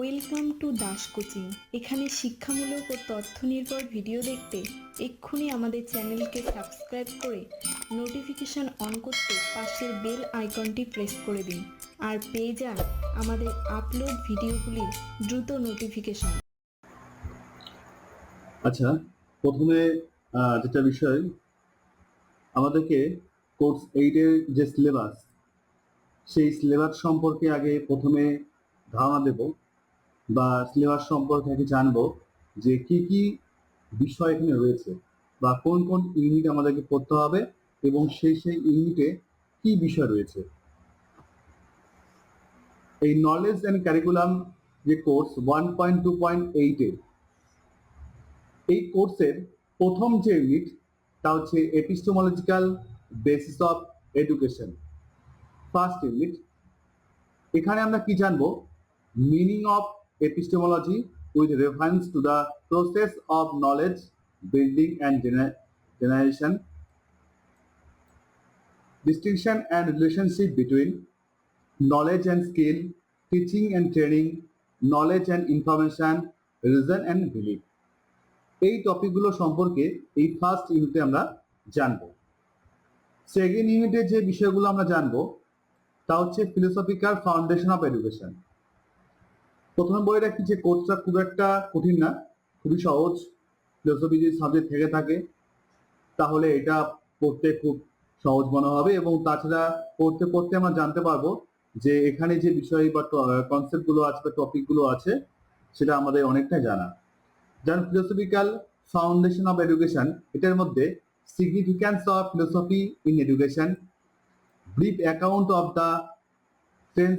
Welcome to Das coaching এখানে শিক্ষামূলক ও তথ্য নির্ভর ভিডিও দেখতে এক্ষুনি আমাদের চ্যানেলকে সাবস্ক্রাইব করে নোটিফিকেশন অন করতে পাশের বেল আইকনটি প্রেস করে দিন আর পেয়ে যান আমাদের আপলোড ভিডিওগুলির দ্রুত নোটিফিকেশন। আচ্ছা প্রথমে যেটা বিষয়, আমাদেরকে কোর্স এইটের যে সিলেবাস, সেই সিলেবাস সম্পর্কে আগে প্রথমে ধারণা দেব। বা সিলেবাস সম্পর্কে আগে জানব যে কি কি বিষয় এখানে রয়েছে বা কোন কোন ইউনিট আমাদেরকে পড়তে হবে এবং সেই সেই ইউনিটে কি বিষয় রয়েছে। এই নলেজ অ্যান্ড ক্যারিকুলাম যে course one point two point এইটের এই কোর্সের প্রথম যে ইউনিট তা হচ্ছে epistemological basis of education first unit এখানে আমরা কি জানব? Meaning of epistemology with reference to the process of knowledge building and generation distinction and relationship between knowledge and skill, teaching and training, knowledge and information, reason and belief. এই টপিকগুলো সম্পর্কে এই first ইউনিটে আমরা জানব। সেকেন্ড ইউনিটে যে বিষয়গুলো আমরা জানব, তা হচ্ছে ফিলোসফিক্যাল ফাউন্ডেশন অফ এডুকেশন প্রথমে বলে রাখি যে কোর্সটা খুব একটা কঠিন না, খুবই সহজ। ফিলোসফি যদি সাবজেক্ট থেকে থাকে, তাহলে এটা পড়তে খুব সহজ মনে হবে এবং তাছাড়া পড়তে পড়তে আমরা জানতে পারব যে এখানে যে বিষয় বা কনসেপ্টগুলো আছে বা টপিকগুলো আছে, সেটা আমাদের অনেকটাই জানা। যেমন ফিলোসফিক্যাল ফাউন্ডেশন অফ এডুকেশন এটার মধ্যে significance of philosophy in education brief account of the sense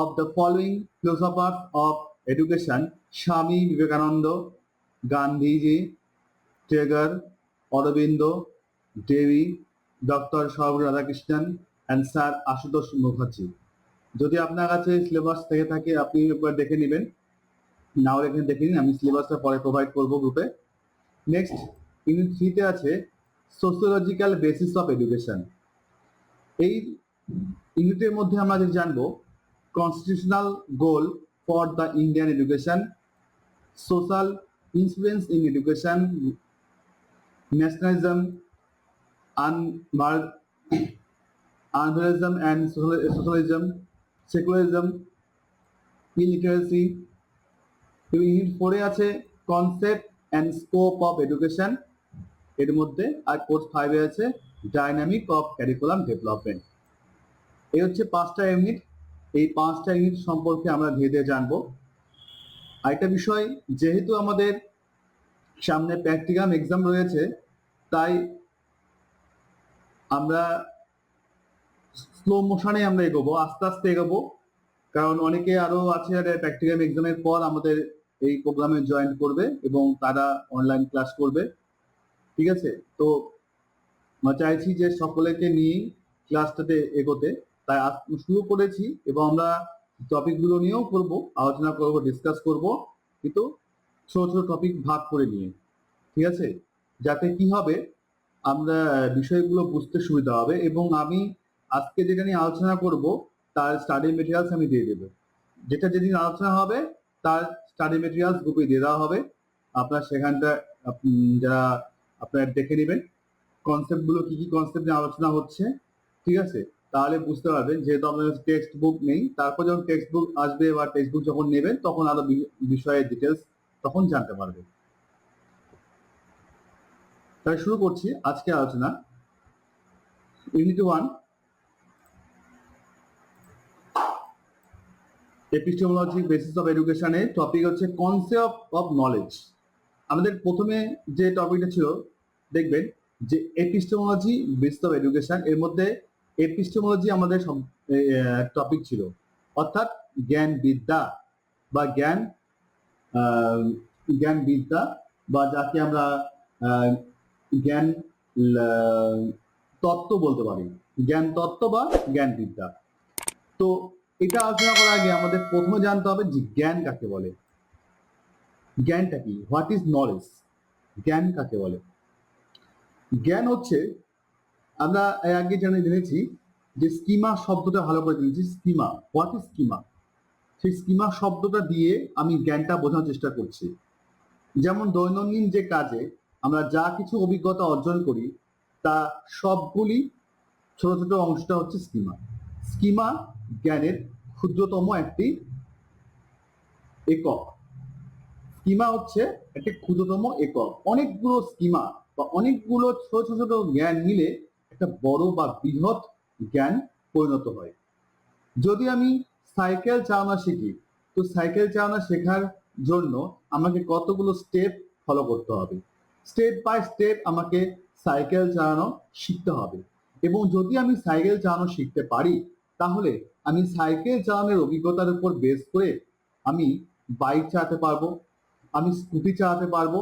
of the following philosophers of education Swami Vivekananda Gandhiji Tagore Aurobindo Devi doctor সর্ব রাধাকৃষ্ণন অ্যান্ড স্যার আশুতোষ মুখার্জি যদি আপনার কাছে সিলেবাস থেকে থাকে, আপনি একবার দেখে নেবেন। না হলে এখানে দেখে নিন, আমি সিলেবাসটা পরে প্রোভাইড করব গ্রুপে নেক্সট ইউনিট থ্রিতে আছে সোসিওলজিক্যাল বেসিস অফ এডুকেশন এই ইউনিটের মধ্যে আমরা যে জানব constitutional goal for the Indian education social influence in education nationalism আনভারিজম and socialism secularism illiteracy unit ফোরে আছে concept and scope of education এর মধ্যে আর কোর্স ফাইভে আছে ডাইনামিক অফ ক্যারিকুলাম ডেভেলপমেন্ট এই হচ্ছে পাঁচটা ইউনিট এই পাঁচটা ইউনিট সম্পর্কে আমরা ধীরে ধীরে জানব। আরেকটা বিষয়, যেহেতু আমাদের সামনে প্র্যাকটিক্যাল এক্সাম রয়েছে, তাই আমরা স্লো মোশনে আমরা এগোবো, আস্তে আস্তে এগোবো। কারণ অনেকে আরও আছে প্র্যাকটিক্যাল এক্সামের পর আমাদের এই প্রোগ্রামে জয়েন করবে এবং তারা অনলাইন ক্লাস করবে। ঠিক আছে? তো আমরা চাইছি যে সকলেকে নিয়েই ক্লাসটাতে এগোতে। তাই আজ শুরু করেছি এবং আমরা টপিকগুলো নিয়েও করব, আলোচনা করব ডিসকাস করব, কিন্তু ছোট ছোট টপিক ভাগ করে নিয়ে, ঠিক আছে? যাতে কি হবে, আমরা বিষয়গুলো বুঝতে সুবিধা হবে এবং আমি আজকে যেটা নিয়ে আলোচনা করব, তার স্টাডি মেটেরিয়ালস আমি দিয়ে দেবো। যেটা যেদিন আলোচনা হবে, তার স্টাডি মেটেরিয়ালস গ্রুপে দিয়ে দেওয়া হবে। আপনার সেখানটা যারা আপনারা দেখে নেবেন কনসেপ্টগুলো কি কি কনসেপ্ট নিয়ে আলোচনা হচ্ছে, ঠিক আছে? তাহলে বুঝতে পারবেন, যেহেতু আপনার টেক্সট বুক নেই, তারপর যখন টেক্সট বুক আসবে বা টেক্সট বুক যখন নেবেন, তখন আরও বিষয়ের ডিটেলস তখন জানতে পারবেন। তাই শুরু করছি আজকে আলোচনা। Unit one epistemology basis of এডুকেশনের টপিক হচ্ছে কনসেপ্ট অফ নলেজ আমাদের প্রথমে যে টপিকটা ছিল, দেখবেন যে এপিস্টেমোলজি বেসিস অফ এডুকেশন এর মধ্যে এপিস্টেমোলজি আমাদের টপিক ছিল। অর্থাৎ জ্ঞান বিদ্যা বা জ্ঞান জ্ঞান বিদ্যা বা যাকে আমরা জ্ঞান তত্ত্ব বলতে পারি। জ্ঞান তত্ত্ব বা জ্ঞান বিদ্যা তো এটা আলোচনা করার আগে আমাদের প্রথমে জানতে হবে যে জ্ঞান কাকে বলে। জ্ঞানটা কি? হোয়াট ইজ নলেজ জ্ঞান কাকে বলে? জ্ঞান হচ্ছে আমরা আগে জেনে জেনেছি যে স্কিমা শব্দটা ভালো করে জেনেছি স্কিমা। What is schema? সেই স্কিমা শব্দটা দিয়ে আমি জ্ঞানটা বোঝানোর চেষ্টা করছি। যেমন দৈনন্দিন যে কাজে আমরা যা কিছু অভিজ্ঞতা অর্জন করি, তা সবগুলি ছোট ছোট অংশটা হচ্ছে স্কিমা। স্কিমা জ্ঞানের ক্ষুদ্রতম একটি একক। স্কিমা হচ্ছে একটি ক্ষুদ্রতম একক। অনেকগুলো স্কিমা বা অনেকগুলো ছোট ছোট জ্ঞান মিলে একটা বড় বা বৃহৎ জ্ঞান পরিণত হয়। যদি আমি সাইকেল চালানো শিখি, তো সাইকেল চালানো শেখার জন্য আমাকে কতগুলো স্টেপ ফলো করতে হবে? স্টেপ বাই স্টেপ আমাকে সাইকেল চালানো শিখতে হবে। এবং যদি আমি সাইকেল চালানো শিখতে পারি, তাহলে আমি সাইকেল চালানোর অভিজ্ঞতার উপর বেস করে আমি বাইক চালাতে পারব, আমি স্কুটি চালাতে পারব,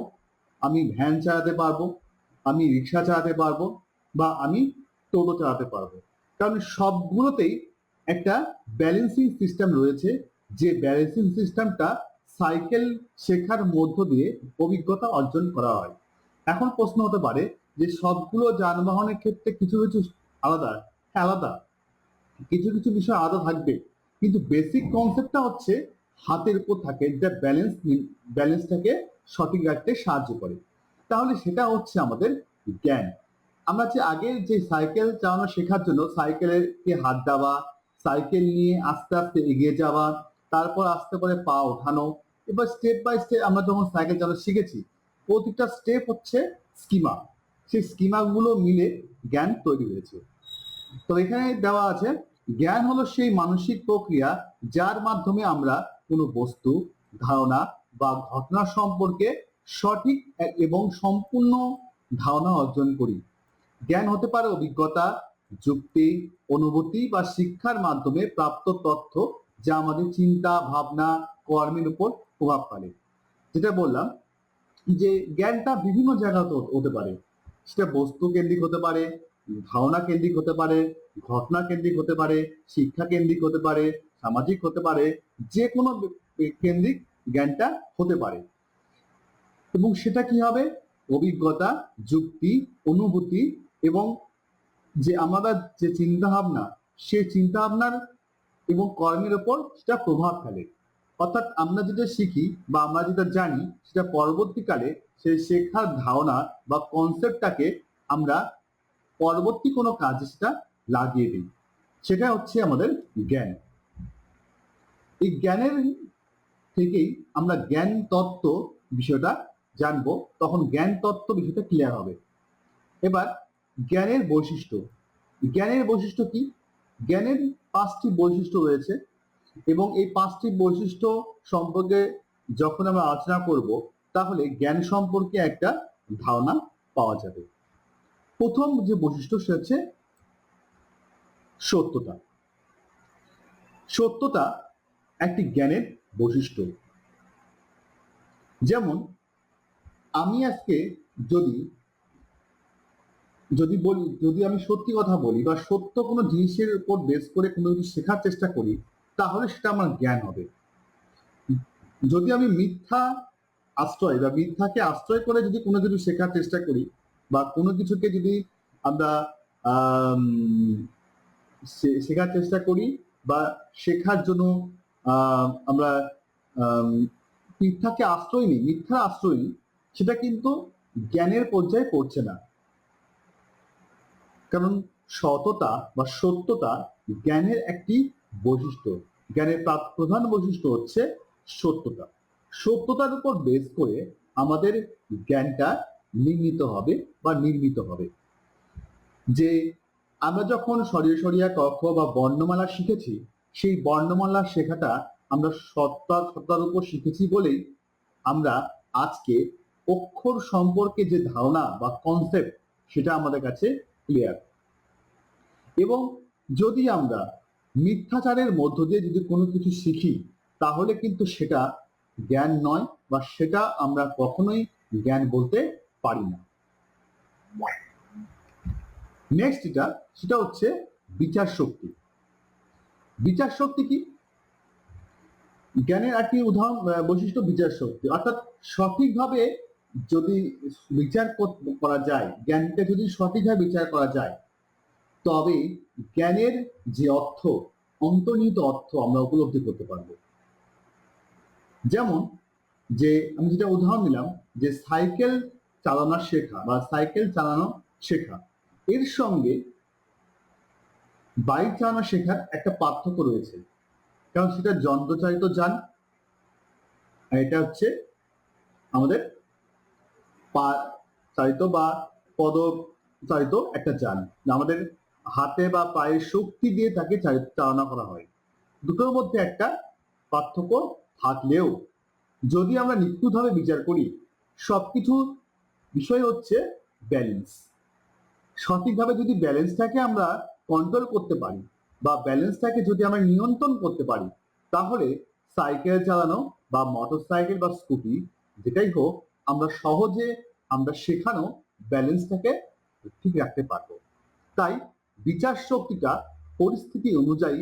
আমি ভ্যান চালাতে পারব, আমি রিক্সা চালাতে পারব বা আমি টোটো চালাতে পারব। কারণ সবগুলোতেই একটা ব্যালেন্সিং সিস্টেম রয়েছে। যে ব্যালেন্সিং সিস্টেমটা সাইকেল শেখার মধ্য দিয়ে অভিজ্ঞতা অর্জন করা হয়। এখন প্রশ্ন হতে পারে যে সবগুলো যানবাহনের ক্ষেত্রে কিছু কিছু আলাদা হ্যাঁ আলাদা। কিছু কিছু বিষয় আলাদা থাকবে। কিন্তু বেসিক কনসেপ্টটা হচ্ছে হাতের উপর থাকে, যেটা ব্যালেন্স ব্যালেন্সটাকে সঠিক রাখতে সাহায্য করে। তাহলে সেটা হচ্ছে আমাদের জ্ঞান। আমরা যে আগে যে সাইকেল চালানো শেখার জন্য সাইকেলের হাত দেওয়া সাইকেল নিয়ে আস্তে আস্তে এগিয়ে যাওয়া, তারপর আস্তে করে পা ওঠানো, এবার স্টেপ বাই স্টেপ আমরা যখন সাইকেল চালানো শিখেছি, প্রতিটা স্টেপ হচ্ছে স্কিমা সেই স্কিমাগুলো মিলে জ্ঞান তৈরি হয়েছে। তো এখানে দেওয়া আছে, জ্ঞান হলো সেই মানসিক প্রক্রিয়া যার মাধ্যমে আমরা কোনো বস্তু, ধারণা বা ঘটনা সম্পর্কে সঠিক এবং সম্পূর্ণ ধারণা অর্জন করি। জ্ঞান হতে পারে অভিজ্ঞতা, যুক্তি, অনুভূতি বা শিক্ষার মাধ্যমে প্রাপ্ত তথ্য যা আমাদের চিন্তা, ভাবনা, কর্মের উপর প্রভাব ফেলে। যেটা বললাম যে জ্ঞানটা বিভিন্ন জায়গাতে হতে পারে। সেটা বস্তু কেন্দ্রিক হতে পারে, ধারণা কেন্দ্রিক হতে পারে, ঘটনা কেন্দ্রিক হতে পারে, শিক্ষা কেন্দ্রিক হতে পারে, সামাজিক হতে পারে, যে কোনো কেন্দ্রিক জ্ঞানটা হতে পারে। এবং সেটা কি হবে? অভিজ্ঞতা, যুক্তি, অনুভূতি এবং যে আমাদের যে চিন্তা ভাবনা সেই চিন্তা ভাবনার এবং কর্মের উপর সেটা প্রভাব ফেলে। অর্থাৎ আমরা যেটা শিখি বা আমরা যেটা জানি, সেটা পরবর্তীকালে সেই শেখার ধারণা বা কনসেপ্টটাকে আমরা পরবর্তী কোনো কাজে সেটা লাগিয়ে দিই। সেটা হচ্ছে আমাদের জ্ঞান। এই জ্ঞানের থেকেই আমরা জ্ঞান তত্ত্ব বিষয়টা জানব। তখন জ্ঞান তত্ত্ব বিষয়টা ক্লিয়ার হবে। এবার জ্ঞানের বৈশিষ্ট্য। জ্ঞানের বৈশিষ্ট্য কি? জ্ঞানের পাঁচটি বৈশিষ্ট্য রয়েছে এবং এই পাঁচটি বৈশিষ্ট্য সম্পর্কে যখন আমরা আলোচনা করব, তাহলে জ্ঞান সম্পর্কে একটা ধারণা পাওয়া যাবে। প্রথম যে বৈশিষ্ট্য, সে হচ্ছে সত্যতা। সত্যতা একটি জ্ঞানের বৈশিষ্ট্য। যেমন, আমি আজকে যদি যদি বলি, যদি আমি সত্যি কথা বলি বা সত্য কোনো জিনিসের উপর বেস করে কোনো কিছু শেখার চেষ্টা করি, তাহলে সেটা আমার জ্ঞান হবে। যদি আমি মিথ্যা আশ্রয় বা মিথ্যাকে আশ্রয় করে যদি কোনো কিছু শেখার চেষ্টা করি বা কোনো কিছুকে যদি আমরা শেখার চেষ্টা করি বা শেখার জন্য আমরা মিথ্যাকে আশ্রয় নিই, মিথ্যা আশ্রয় নিই, সেটা কিন্তু জ্ঞানের পর্যায়ে পড়ছে না। কারণ সততা বা সত্যতা জ্ঞানের একটি বৈশিষ্ট্য। জ্ঞানের প্রধান বৈশিষ্ট্য হচ্ছে সত্যতা। সত্যতার উপর বেস করে আমাদের জ্ঞানটা নির্মিত হবে বা নির্মিত হবে। যে আমরা যখন সরিয়ে সরিয়া কক্ষ বা বর্ণমালা শিখেছি, সেই বর্ণমালা শেখাটা আমরা সত্তার সত্তার উপর শিখেছি বলেই আমরা আজকে অক্ষর সম্পর্কে যে ধারণা বা কনসেপ্ট সেটা আমাদের কাছে ক্লিয়ার এবং যদি আমরা মিথ্যাচারের মধ্য দিয়ে যদি কোনো কিছু শিখি, তাহলে কিন্তু সেটা জ্ঞান নয় বা সেটা আমরা কখনোই জ্ঞান বলতে পারি না। নেক্সট যেটা, সেটা হচ্ছে বিচার শক্তি। বিচার শক্তি কি? জ্ঞানের একটি উদাহরণ বৈশিষ্ট্য বিচার শক্তি। অর্থাৎ সঠিকভাবে যদি বিচার করা যায়, জ্ঞানকে যদি সঠিকভাবে বিচার করা যায় তবে জ্ঞানের যে অর্থ, অন্তর্নিহিত অর্থ আমরা উপলব্ধি করতে পারব। যেমন যে আমি যেটা উদাহরণ দিলাম যে সাইকেল চালানো শেখা বা সাইকেল চালানো শেখা, এর সঙ্গে বাইক চালানো শেখার একটা পার্থক্য রয়েছে। কারণ সেটা যন্ত্রচালিত যান এটা হচ্ছে আমাদের পা চালিত বা পদ চালিত একটা যান। আমাদের হাতে বা পায়ের শক্তি দিয়ে তাকে চালি- চালনা করা হয়। দুটোর মধ্যে একটা পার্থক্য থাকলেও যদি আমরা নিখুঁতভাবে বিচার করি, সবকিছু বিষয় হচ্ছে ব্যালেন্স সঠিকভাবে যদি ব্যালেন্সটাকে আমরা কন্ট্রোল করতে পারি বা ব্যালেন্সটাকে যদি আমরা নিয়ন্ত্রণ করতে পারি, তাহলে সাইকেল চালানো বা মোটর সাইকেল বা স্কুটি যেটাই হোক, আমরা সহজে আমরা শেখানো ব্যালেন্সটাকে ঠিক রাখতে পারব। তাই বিচার শক্তিটা পরিস্থিতি অনুযায়ী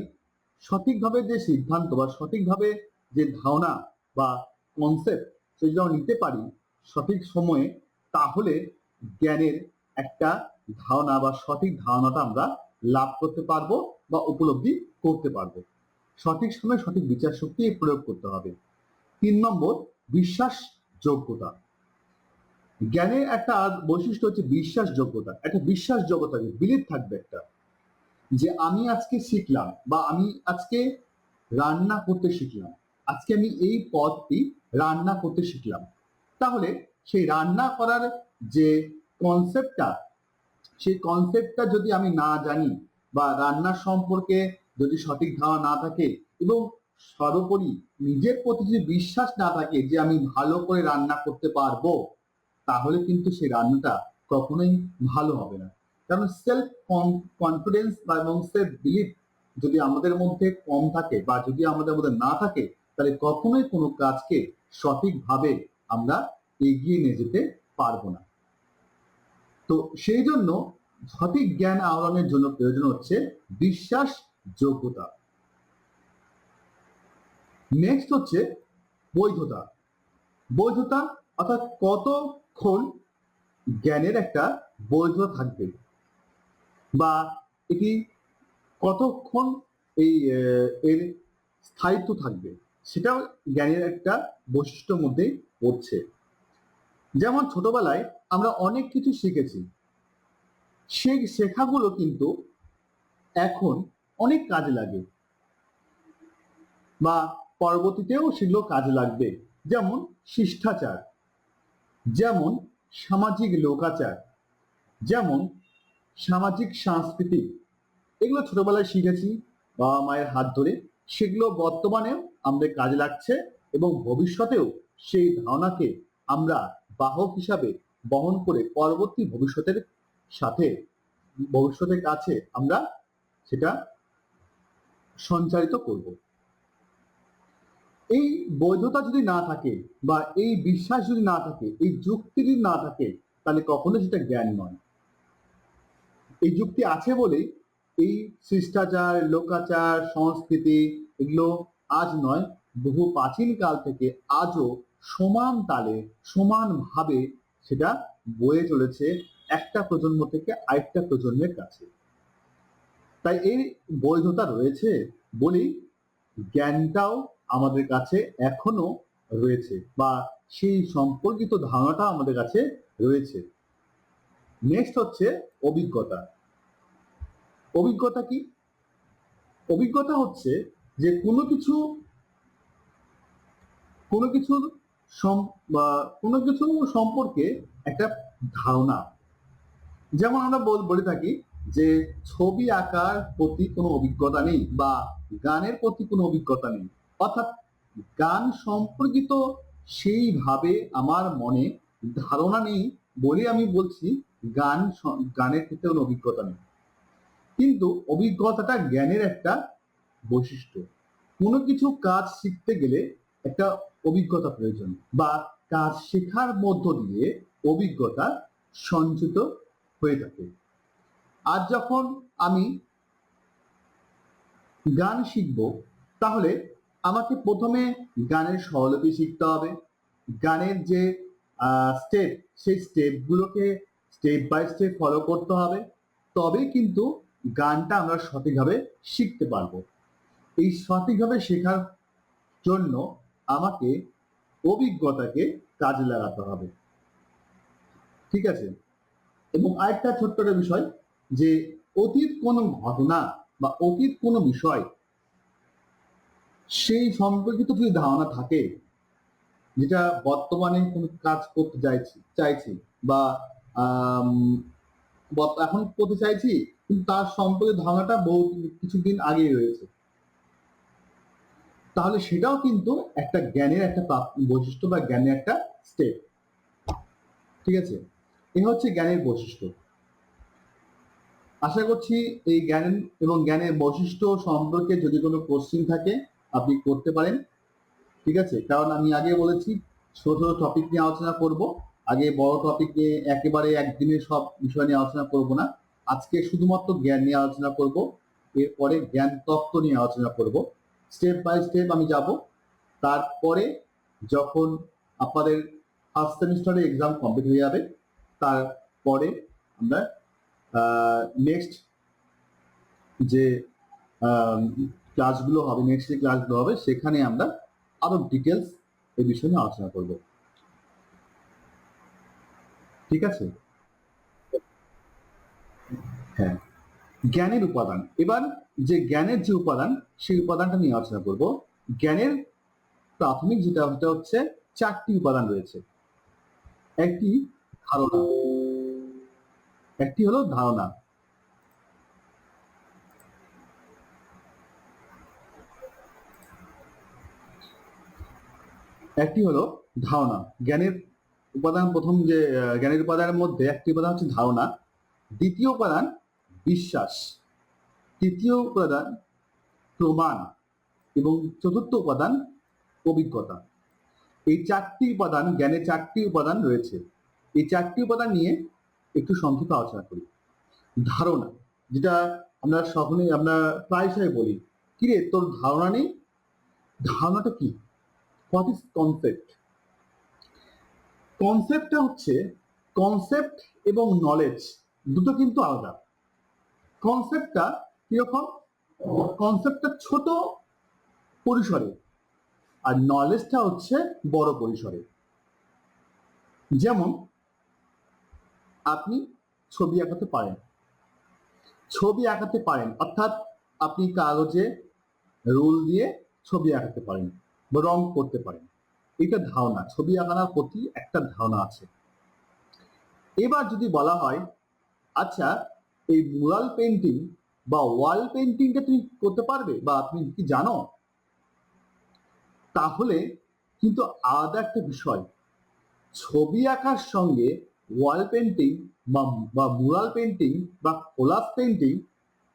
সঠিকভাবে যে সিদ্ধান্ত বা সঠিকভাবে যে ধারণা বা কনসেপ্ট সেটা নিতে পারি সঠিক সময়ে, তাহলে জ্ঞানের একটা ধারণা বা সঠিক ধারণাটা আমরা লাভ করতে পারব বা উপলব্ধি করতে পারব। সঠিক সময়ে সঠিক বিচার শক্তি প্রয়োগ করতে হবে। তিন নম্বর বিশ্বাস যোগ্যতা জ্ঞানের একটা বৈশিষ্ট্য হচ্ছে বিশ্বাসযোগ্যতা। একটা বিশ্বাসযোগ্যতা বিলিভ থাকবে একটা। যে আমি আজকে শিখলাম বা আমি আজকে রান্না করতে শিখলাম। আজকে আমি এই পদটি রান্না করতে শিখলাম। তাহলে সেই রান্না করার যে কনসেপ্টটা সেই কনসেপ্টটা যদি আমি না জানি বা রান্না সম্পর্কে যদি সঠিক ধারণা না থাকে এবং সর্বোপরি নিজের প্রতি যদি বিশ্বাস না থাকে যে আমি ভালো করে রান্না করতে পারব তাহলে কিন্তু সেই রান্নাটা কখনোই ভালো হবে না। কারণ সেলফ কনফিডেন্স বা এবং সেলফ বিলিফ যদি আমাদের মধ্যে কম থাকে বা যদি আমাদের মধ্যে না থাকে, তাহলে কখনোই কোনো কাজকে সঠিকভাবে আমরা এগিয়ে নিয়ে যেতে পারব না। তো সেই জন্য সঠিক জ্ঞান আহরণের জন্য প্রয়োজন হচ্ছে বিশ্বাস যোগ্যতা নেক্সট হচ্ছে বৈধতা। বৈধতা অর্থাৎ কতক্ষণ জ্ঞানের একটা বৈধতা থাকবে বা এটি কতক্ষণ এই এর স্থায়িত্ব থাকবে সেটাও জ্ঞানের একটা বৈশিষ্ট্যর মধ্যেই পড়ছে। যেমন ছোটবেলায় আমরা অনেক কিছু শিখেছি। সেই শেখাগুলো কিন্তু এখন অনেক কাজে লাগে বা পরবর্তীতেও সেগুলো কাজে লাগবে। যেমন শিষ্টাচার। যেমন সামাজিক লোকাচার, যেমন সামাজিক সংস্কৃতি এগুলো ছোটবেলায় শিখেছি, বাবা মায়ের হাত ধরে। সেগুলো বর্তমানে আমাদের কাজে লাগছে এবং ভবিষ্যতেও সেই ধারণাকে আমরা বাহক হিসাবে বহন করে পরবর্তী ভবিষ্যতের সাথে, ভবিষ্যতের কাছে আমরা সেটা সঞ্চারিত করব। এই বৈধতা যদি না থাকে বা এই বিশ্বাস যদি না থাকে, এই যুক্তি যদি না থাকে, তাহলে কখনো সেটা জ্ঞান নয়। এই যুক্তি আছে বলেই এই শিষ্টাচার, লোকাচার, সংস্কৃতি এগুলো আজ নয়, বহু প্রাচীন কাল থেকে আজও সমান তালে সমানভাবে সেটা বয়ে চলেছে একটা প্রজন্ম থেকে আরেকটা প্রজন্মের কাছে। তাই এই বৈধতা রয়েছে বলেই জ্ঞানটাও আমাদের কাছে এখনও রয়েছে বা সেই সম্পর্কিত ধারণাটা আমাদের কাছে রয়েছে। নেক্সট হচ্ছে অভিজ্ঞতা। অভিজ্ঞতা কি? অভিজ্ঞতা হচ্ছে যে কোনো কিছু কোনো কিছু সম- বা কোনো কিছু সম্পর্কে একটা ধারণা। যেমন আমরা বল- বলে থাকি যে ছবি আঁকার প্রতি কোনো অভিজ্ঞতা নেই বা গানের প্রতি কোনো অভিজ্ঞতা নেই। অর্থাৎ গান সম্পর্কিত সেইভাবে আমার মনে ধারণা নেই বলে আমি বলছি গান গানের ক্ষেত্রে কোনো অভিজ্ঞতা নেই। কিন্তু অভিজ্ঞতাটা জ্ঞানের একটা বৈশিষ্ট্য। কোনো কিছু কাজ শিখতে গেলে একটা অভিজ্ঞতা প্রয়োজন বা কাজ শেখার মধ্য দিয়ে অভিজ্ঞতা সঞ্চিত হয়ে থাকে। আজ যখন আমি গান শিখব, তাহলে আমাকে প্রথমে গানের স্বরলিপি শিখতে হবে। গানের যে স্টেপ সেই স্টেপগুলোকে স্টেপ বাই স্টেপ ফলো করতে হবে। তবে কিন্তু গানটা আমরা সঠিকভাবে শিখতে পারব। এই সঠিকভাবে শেখার জন্য আমাকে অভিজ্ঞতাকে কাজে লাগাতে হবে। ঠিক আছে? এবং আরেকটা ছোট্ট একটা বিষয় যে, অতীত কোনো ঘটনা বা অতীত কোনো বিষয় সেই সম্পর্কিত যদি ধারণা থাকে যেটা বর্তমানে কোনো কাজ করতে চাইছি চাইছি বা এখন করতে চাইছি কিন্তু তার সম্পর্কে ধারণাটা বহু কিছুদিন আগেই রয়েছে। তাহলে সেটাও কিন্তু একটা জ্ঞানের একটা বৈশিষ্ট্য বা জ্ঞানের একটা স্টেপ ঠিক আছে? এ হচ্ছে জ্ঞানের বৈশিষ্ট্য। আশা করছি এই জ্ঞান এবং জ্ঞানের বৈশিষ্ট্য সম্পর্কে যদি কোনো কোশ্চিন থাকে আপনি করতে পারেন। ঠিক আছে? কারণ আমি আগে বলেছি, ছোট ছোট টপিক নিয়ে আলোচনা করব। আগে বড় টপিক নিয়ে একেবারে একদিনে সব বিষয় নিয়ে আলোচনা করব না। আজকে শুধুমাত্র জ্ঞান নিয়ে আলোচনা করব। এরপরে জ্ঞান তত্ত্ব নিয়ে আলোচনা করব। স্টেপ বাই স্টেপ আমি যাব। তারপরে যখন আপনাদের ফার্স্ট সেমিস্টারে এক্সাম কমপ্লিট হয়ে যাবে, তারপরে আমরা নেক্সট যে ক্লাসগুলো হবে নেক্সট যে ক্লাসগুলো হবে, সেখানে আমরা আরও ডিটেলস এই বিষয় নিয়ে আলোচনা করব। ঠিক আছে? হ্যাঁ। জ্ঞানের উপাদান। এবার যে জ্ঞানের যে উপাদান, সেই উপাদানটা নিয়ে আলোচনা করব। জ্ঞানের প্রাথমিক যেটা, সেটা হচ্ছে চারটি উপাদান রয়েছে। একটি ধারণা। একটি হলো ধারণা। একটি হলো ধারণা। জ্ঞানের উপাদান প্রথম যে জ্ঞানের উপাদানের মধ্যে একটি উপাদান হচ্ছে ধারণা। দ্বিতীয় উপাদান বিশ্বাস। তৃতীয় উপাদান প্রমাণ। এবং চতুর্থ উপাদান অভিজ্ঞতা। এই চারটি উপাদান, জ্ঞানের চারটি উপাদান রয়েছে। এই চারটি উপাদান নিয়ে একটু সংক্ষিপ্ত আলোচনা করি। ধারণা, যেটা আমরা সকলেই আমরা প্রায়শই বলি, কিরে, তোর ধারণা নেই? ধারণাটা কি? হোয়াট ইজ কনসেপ্ট কনসেপ্টটা হচ্ছে কনসেপ্ট এবং নলেজ দুটো কিন্তু আলাদা। কনসেপ্টটা কীরকম? কনসেপ্টটা ছোট পরিসরে আর নলেজটা হচ্ছে বড় পরিসরে। যেমন আপনি ছবি আঁকাতে পারেন। ছবি আঁকাতে পারেন। অর্থাৎ আপনি কাগজে রুল দিয়ে ছবি আঁকাতে পারেন। রং করতে পারেন এটা ধারণা, ছবি আঁকানোর প্রতি একটা ধারণা আছে। এবার যদি বলা হয় আচ্ছা এই মুরাল পেন্টিং বা ওয়াল পেন্টিংটা তুমি করতে পারবে বা তুমি কি জানো? তাহলে কিন্তু আলাদা একটা বিষয়। ছবি আঁকার সঙ্গে ওয়াল পেন্টিং বা মুরাল পেন্টিং বা কোলাস পেন্টিং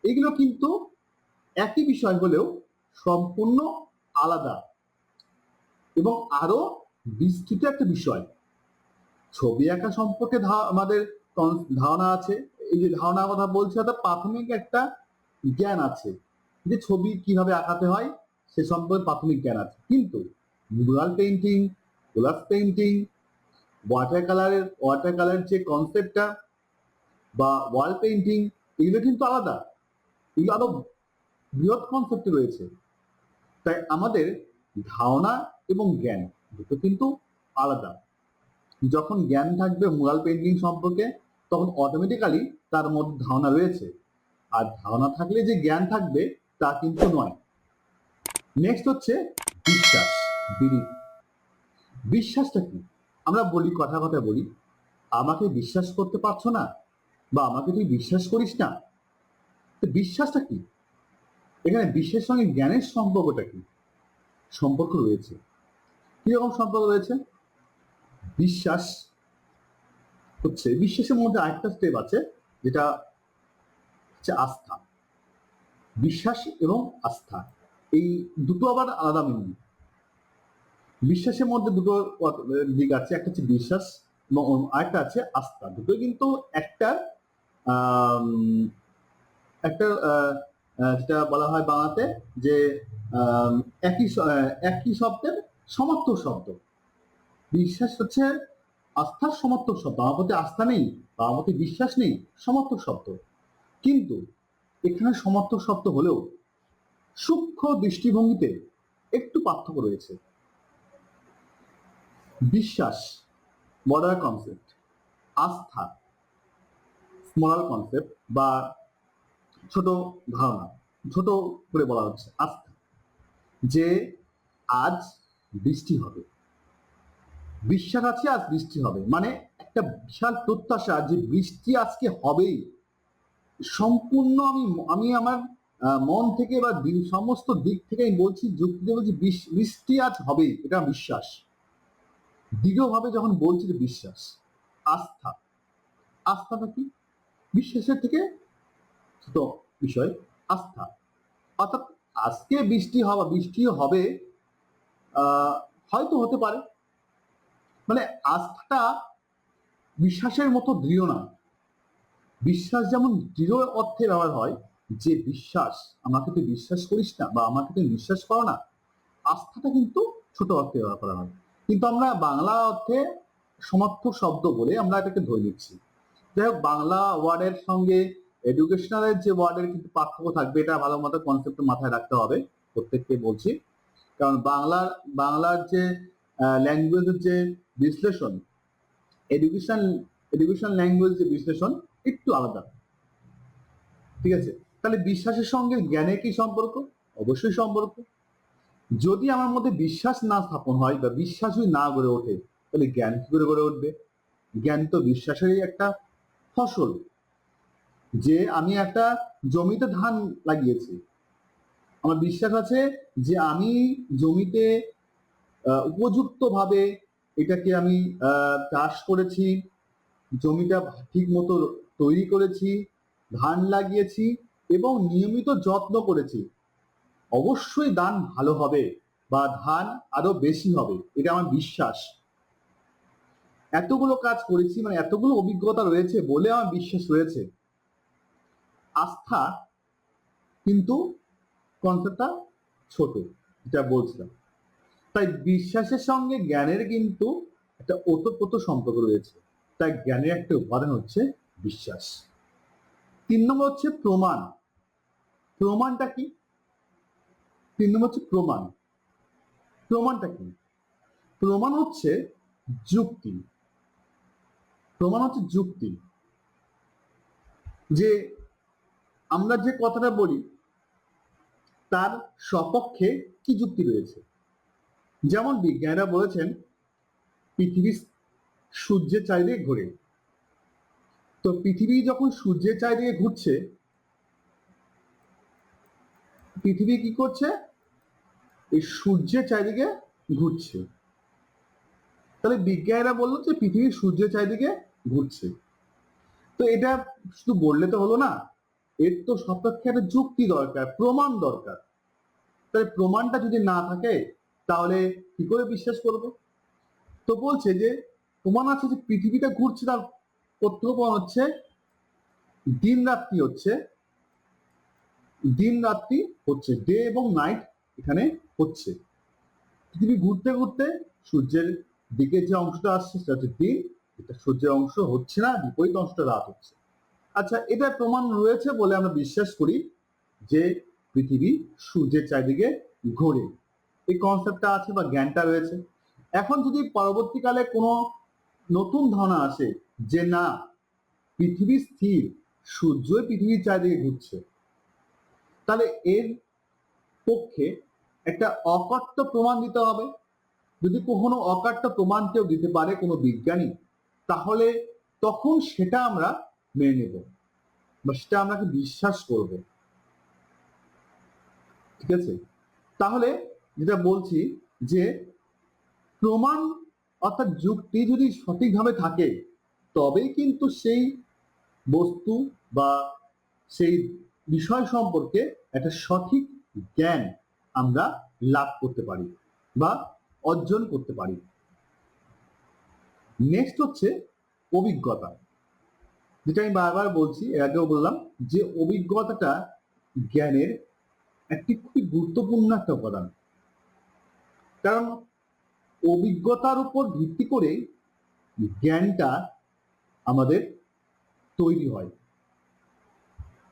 এগুলো কিন্তু একই বিষয় হলেও সম্পূর্ণ আলাদা। এবং আরও বিস্তৃত একটা বিষয়। ছবি আঁকা সম্পর্কে আমাদের ধারণা আছে। এই যে ধারণার কথা বলছি, অর্থাৎ প্রাথমিক একটা জ্ঞান আছে যে ছবি কীভাবে আঁকাতে হয়, সে সম্পর্কে প্রাথমিক জ্ঞান আছে। কিন্তু mural painting collage painting water কালারের ওয়াটার কালার যে কনসেপ্টটা বা ওয়াল পেন্টিং এগুলো কিন্তু আলাদা। এগুলো আরও বৃহৎ কনসেপ্টে রয়েছে। তাই আমাদের ধারণা এবং জ্ঞান, দুটো কিন্তু আলাদা। যখন জ্ঞান থাকবে মুরাল পেন্টিং সম্পর্কে, তখন অটোমেটিক্যালি তার মধ্যে ধারণা রয়েছে। আর ধারণা থাকলে যে জ্ঞান থাকবে, তা কিন্তু নয়। নেক্সট হচ্ছে বিশ্বাস বিলিভ বিশ্বাসটা কি? আমরা বলি কথা কথা বলি, আমাকে বিশ্বাস করতে পারছ না? বা, আমাকে তুই বিশ্বাস করিস না? তো বিশ্বাসটা কি? এখানে বিশ্বের সঙ্গে জ্ঞানের সম্পর্কটা কি? সম্পর্ক রয়েছে। কীরকম সম্পর্ক রয়েছে? বিশ্বাস হচ্ছে, বিশ্বাসের মধ্যে আরেকটা স্টেপ আছে, যেটা হচ্ছে আস্থা। বিশ্বাস এবং আস্থা, এই দুটো আবার আলাদা মিনিং বিশ্বাসের মধ্যে দুটো দিক আছে, একটা হচ্ছে বিশ্বাস এবং আরেকটা আছে আস্থা। দুটো কিন্তু একটা একটা যেটা বলা হয় বাংলাতে যে একই একই শব্দের সমার্থক শব্দ। বিশ্বাস হচ্ছে আস্থার সমাপ্ত শব্দ। আমার প্রতি আস্থা নেই বা আমার প্রতি বিশ্বাস নেই, সমাপ্ত শব্দ। কিন্তু এখানে সমাপ্ত শব্দ হলেও সূক্ষ্ম দৃষ্টিভঙ্গিতে একটু পার্থক্য রয়েছে। বিশ্বাস মডার কনসেপ্ট আস্থা স্মলার কনসেপ্ট বা ছোট ধারণা, ছোট করে বলা হচ্ছে আস্থা। যে আজ বৃষ্টি হবে। বিশ্বাস আছে, আজ বৃষ্টি হবে। মানে একটা বিশাল প্রত্যাশা যে বৃষ্টি আজকে হবেই। সম্পূর্ণ আমি আমি আমার মন থেকে বা সমস্ত দিক থেকে আমি বলছি, যুক্তি দিয়ে বলছি বৃষ্টি আজ হবেই, এটা বিশ্বাস। দৃঢ়ভাবে যখন বলছি যে বিশ্বাস, আস্থা। আস্থাটা কি? বিশ্বাসের থেকে বিষয়, আস্থা। অর্থাৎ আজকে বৃষ্টি হওয়া বৃষ্টি হবে হয়তো হতে পারে। মানে আস্থাটা বিশ্বাসের মতো দৃঢ় না বিশ্বাস যেমন দৃঢ় অর্থে ব্যবহার হয়, যে বিশ্বাস আমাকে তুই বিশ্বাস করিস না বা আমাকে তুই বিশ্বাস করো না, আস্থাটা কিন্তু ছোট অর্থে ব্যবহার করা হয়। কিন্তু আমরা বাংলা অর্থে সমার্থক শব্দ বলে আমরা এটাকে ধরে নিচ্ছি। যাই হোক, বাংলা ওয়ার্ডের সঙ্গে এডুকেশনালের যে ওয়ার্ডের কিন্তু পার্থক্য থাকবে, এটা ভালো মতো কনসেপ্ট মাথায় রাখতে হবে। প্রত্যেককে বলছি কারণ বাংলার বাংলার যে ল্যাঙ্গুয়েজের যে বিশ্লেষণ এডুকেশন এডুকেশন ল্যাঙ্গুয়েজ যে বিশ্লেষণ একটু আলাদা। ঠিক আছে? তাহলে বিশ্বাসের সঙ্গে জ্ঞানের কি সম্পর্ক? অবশ্যই সম্পর্ক। যদি আমার মধ্যে বিশ্বাস না স্থাপন হয় বা বিশ্বাস যদি না গড়ে ওঠে, তাহলে জ্ঞান কি করে গড়ে উঠবে? জ্ঞান তো বিশ্বাসেরই একটা ফসল। যে আমি একটা জমিতে ধান লাগিয়েছি আমার বিশ্বাস আছে যে আমি জমিতে উপযুক্ত ভাবে এটাকে আমি চাষ করেছি, জমিটা ঠিক মতো তৈরি করেছি, ধান লাগিয়েছি এবং নিয়মিত যত্ন করেছি। অবশ্যই ধান ভালো হবে বা ধান আরও বেশি হবে, এটা আমার বিশ্বাস। এতগুলো কাজ করেছি মানে এতগুলো অভিজ্ঞতা রয়েছে বলে আমার বিশ্বাস রয়েছে। আস্থা কিন্তু কনসেপ্টটা ছোট, যেটা বলছিলাম। তাই বিশ্বাসের সঙ্গে জ্ঞানের কিন্তু একটা ওতপ্রোত সম্পর্ক রয়েছে। তাই জ্ঞানের একটা উপাদান হচ্ছে বিশ্বাস। তিন নম্বর হচ্ছে প্রমাণ। প্রমাণটা কি? তিন নম্বর হচ্ছে প্রমাণ। প্রমাণটা কি? প্রমাণ হচ্ছে যুক্তি। প্রমাণ হচ্ছে যুক্তি। যে আমরা যে কথাটা বলি তার সপক্ষে কি যুক্তি রয়েছে? যেমন বিজ্ঞানীরা বলেছেন, পৃথিবী সূর্যের চারিদিকে ঘোরে। তো পৃথিবী যখন সূর্যের চারিদিকে ঘুরছে, পৃথিবী কি করছে? এই সূর্যের চারিদিকে ঘুরছে। তাহলে বিজ্ঞানীরা বলল যে পৃথিবী সূর্যের চারিদিকে ঘুরছে। তো এটা শুধু বললে তো হলো না এর তো সপক্ষে একটা যুক্তি দরকার, প্রমাণ দরকার। তাহলে প্রমাণটা যদি না থাকে, তাহলে কি করে বিশ্বাস করব? তো বলছে যে, প্রমাণ আছে যে পৃথিবীটা ঘুরছে, তার প্রত্যক্ষ হচ্ছে, দিন রাত্রি হচ্ছে, দিন রাত্রি হচ্ছে, ডে এবং নাইট এখানে হচ্ছে। পৃথিবী ঘুরতে ঘুরতে সূর্যের দিকে যে অংশটা আসছে, সেটা হচ্ছে দিন, এটা সূর্যের অংশ হচ্ছে না, বিপরীত অংশটা রাত হচ্ছে। আচ্ছা এটা প্রমাণ রয়েছে বলে আমরা বিশ্বাস করি যে পৃথিবী সূর্যের চারিদিকে ঘোরে। এই কনসেপ্টটা আছে বা জ্ঞানটা রয়েছে। এখন যদি পরবর্তীকালে কোনো নতুন ধারণা আসে যে না, পৃথিবী স্থির, সূর্যই পৃথিবীর চারিদিকে ঘুরছে, তাহলে এর পক্ষে একটা অকাট্য প্রমাণ দিতে হবে। যদি কখনো অকাট্য প্রমাণ কেউ দিতে পারে কোনো বিজ্ঞানী, তাহলে তখন সেটা আমরা মেনে নেব। বা সেটা আমরা বিশ্বাস করব। ঠিক আছে? তাহলে যেটা বলছি যে, প্রমাণ অর্থাৎ যুক্তি যদি সঠিকভাবে থাকে, তবেই কিন্তু সেই বস্তু বা সেই বিষয় সম্পর্কে একটা সঠিক জ্ঞান আমরা লাভ করতে পারি বা অর্জন করতে পারি। নেক্সট হচ্ছে অভিজ্ঞতা। যেটা আমি বারবার বলছি, এর আগেও বললাম যে অভিজ্ঞতাটা জ্ঞানের একটি খুবই গুরুত্বপূর্ণ একটা উপাদান। কারণ অভিজ্ঞতার উপর ভিত্তি করে জ্ঞানটা আমাদের তৈরি হয়।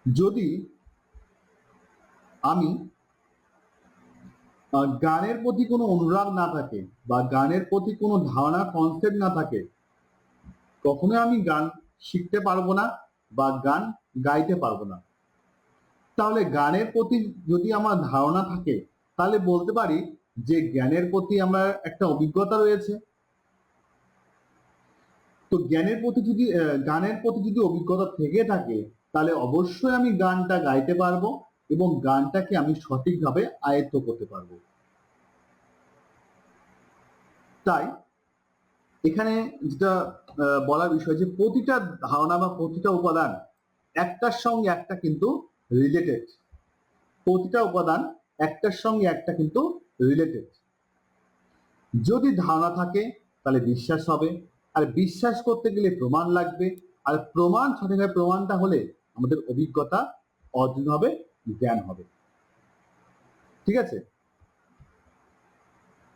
যদি আমি গানের প্রতি কোনো অনুরাগ না থাকে বা গানের প্রতি কোনো ধারণা কনসেপ্ট না থাকে কখনো আমি গান শিখতে পারব না বা গান গাইতে পারব না। তাহলে গানের প্রতি যদি আমার ধারণা থাকে, তাহলে বলতে পারি যে জ্ঞানের প্রতি আমার একটা অভিজ্ঞতা রয়েছে। তো জ্ঞানের প্রতি যদি গানের প্রতি যদি অভিজ্ঞতা থেকে থাকে, তাহলে অবশ্যই আমি গানটা গাইতে পারব এবং গানটাকে আমি সঠিকভাবে আয়ত্ত করতে পারব। তাই এখানে যেটা বলার বিষয় যে প্রতিটা ধারণা বা প্রতিটা উপাদান একটার সঙ্গে একটা কিন্তু রিলেটেড প্রতিটা উপাদান একটার সঙ্গে একটা কিন্তু রিলেটেড যদি ধারণা থাকে, তাহলে বিশ্বাস হবে। আর বিশ্বাস করতে গেলে প্রমাণ লাগবে। আর প্রমাণ সঠিকভাবে প্রমাণটা হলে আমাদের অভিজ্ঞতা, অর্জন হবে, জ্ঞান হবে। ঠিক আছে?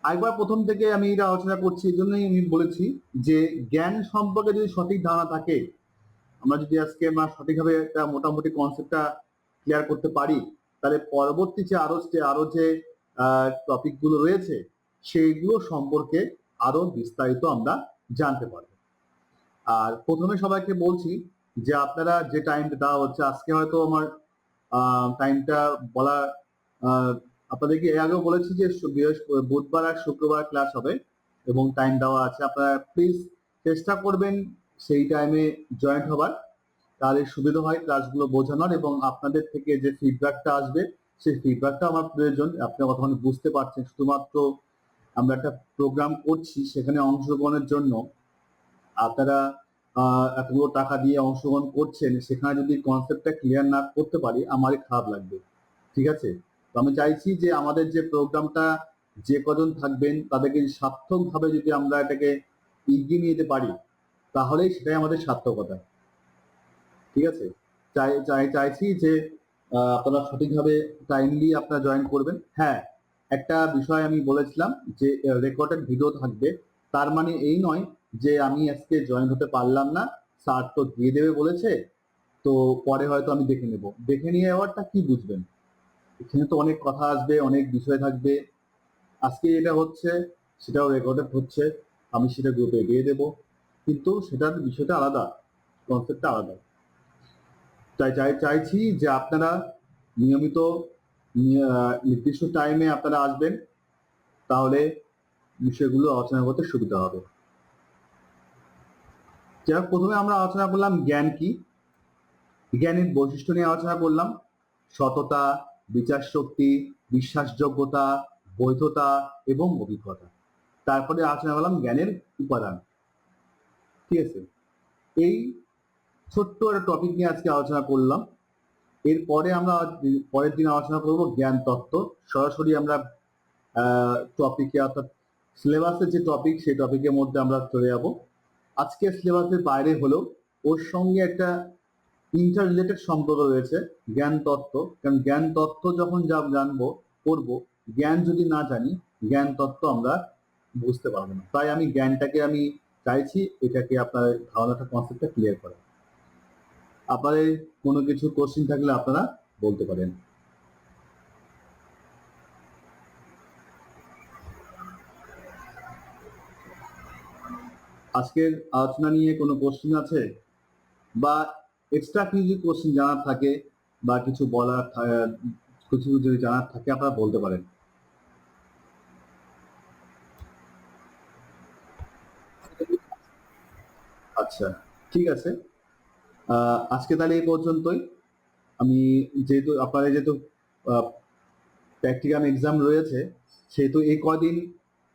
একবার প্রথম থেকে আমি এটা আলোচনা করছি, এই জন্যই আমি বলেছি যে জ্ঞান সম্পর্কে যদি সঠিক ধারণা থাকে, আমরা যদি আজকে আমরা সঠিকভাবে একটা মোটামুটি কনসেপ্টটা ক্লিয়ার করতে পারি, তাহলে পরবর্তী যে আরও যে আরও যে টপিকগুলো রয়েছে, সেইগুলো সম্পর্কে আরও বিস্তারিত আমরা জানতে পারব। আর প্রথমে সবাইকে বলছি যে আপনারা যে টাইমটা দেওয়া হচ্ছে, আজকে হয়তো আমার টাইমটা বলা আপনাদেরকে এর আগেও বলেছি যে বুধবার আর শুক্রবার ক্লাস হবে এবং টাইম দেওয়া আছে। আপনারা প্লিজ চেষ্টা করবেন সেই টাইমে জয়েন্ট হবার। তাহলে সুবিধা হয় ক্লাসগুলো বোঝানোর এবং আপনাদের থেকে যে ফিডব্যাকটা আসবে, সেই ফিডব্যাকটা আমার প্রয়োজন। আপনি কতক্ষণ বুঝতে পারছেন। শুধুমাত্র আমরা একটা প্রোগ্রাম করছি সেখানে অংশগ্রহণের জন্য। আপনারা এতগুলো টাকা দিয়ে অংশগ্রহণ করছেন, সেখানে যদি কনসেপ্টটা ক্লিয়ার না করতে পারি, আমারই খারাপ লাগবে। ঠিক আছে? তো আমি চাইছি যে আমাদের যে প্রোগ্রামটা যে কজন থাকবেন, তাদেরকে সার্থকভাবে যদি আমরা এটাকে এগিয়ে নিয়ে যেতে পারি, তাহলেই সেটাই আমাদের সার্থকতা। ঠিক আছে? চাই চাই, চাইছি যে আপনারা সঠিকভাবে টাইমলি আপনারা জয়েন করবেন। হ্যাঁ একটা বিষয় আমি বলেছিলাম যে রেকর্ডেড ভিডিও থাকবে। তার মানে এই নয় যে আমি আজকে জয়েন হতে পারলাম না স্যার তো দিয়ে দেবে বলেছে, তো পরে হয়তো আমি দেখে নেব। দেখে নিয়ে যাওয়ারটা কি বুঝবেন? এখানে তো অনেক কথা আসবে, অনেক বিষয় থাকবে। আজকে এটা হচ্ছে, সেটাও রেকর্ডেড হচ্ছে আমি সেটা গ্রুপে দিয়ে দেব। কিন্তু সেটার বিষয়টা আলাদা কনসেপ্টটা আলাদা। তাই চাই, চাইছি যে আপনারা নিয়মিত নির্দিষ্ট টাইমে আপনারা আসবেন, তাহলে বিষয়গুলো আলোচনা করতে সুবিধা হবে। যাই প্রথমে আমরা আলোচনা করলাম জ্ঞান কি? জ্ঞানের বৈশিষ্ট্য নিয়ে আলোচনা করলাম। সততা বিচার শক্তি বিশ্বাসযোগ্যতা, বৈধতা এবং অভিজ্ঞতা। তারপরে আলোচনা করলাম জ্ঞানের উপাদান। ঠিক আছে? এই ছোট্ট একটা টপিক নিয়ে আজকে আলোচনা করলাম। এরপরে আমরা পরের দিন আলোচনা করব জ্ঞান তত্ত্ব। সরাসরি আমরা টপিকে অর্থাৎ সিলেবাসের যে টপিক সেই টপিকের মধ্যে আমরা চলে যাব। আজকে সিলেবাসের বাইরে হলেও ওর সঙ্গে একটা ইন্টার রিলেটেড সম্পর্ক রয়েছে, জ্ঞান তত্ত্ব। কারণ জ্ঞান তত্ত্ব যখন যা জানব, পড়ব, জ্ঞান যদি না জানি, জ্ঞান তত্ত্ব আমরা বুঝতে পারব না। তাই আমি জ্ঞানটাকে আমি চাইছি, এটাকে আপনার ধারণাটা কনসেপ্টটা ক্লিয়ার করা আপনাদের কোনো কিছু কোশ্চিন থাকলে আপনারা বলতে পারেন। আজকের আলোচনা নিয়ে কোনো কোশ্চিন আছে? বা এক্সট্রা কিছু কোশ্চেন জানার থাকে বা কিছু বলার কিছু যদি জানার থাকে আপনারা বলতে পারেন। আচ্ছা ঠিক আছে। আজকে তাহলে এই পর্যন্তই। আমি যেহেতু, আপনাদের যেহেতু প্র্যাকটিক্যাল এক্সাম রয়েছে, সেহেতু এই কদিন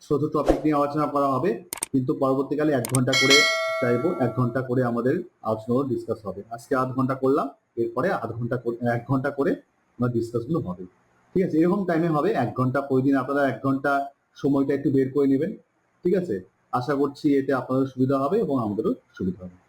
ছোট টপিক নিয়ে আলোচনা করা হবে, কিন্তু পরবর্তীকালে এক ঘণ্টা করে চাইব এক ঘণ্টা করে আমাদের আলোচনা ডিসকাস হবে। আজকে আধ ঘণ্টা করলাম, এরপরে আধ ঘণ্টা এক ঘণ্টা করে আমার ডিসকাসগুলো হবে। ঠিক আছে? এরকম টাইমে হবে, এক ঘণ্টা প্রতিদিন আপনারা এক ঘণ্টা সময়টা একটু বের করে নেবেন। ঠিক আছে? আশা করছি এতে আপনাদের সুবিধা হবে এবং আমাদেরও সুবিধা হবে।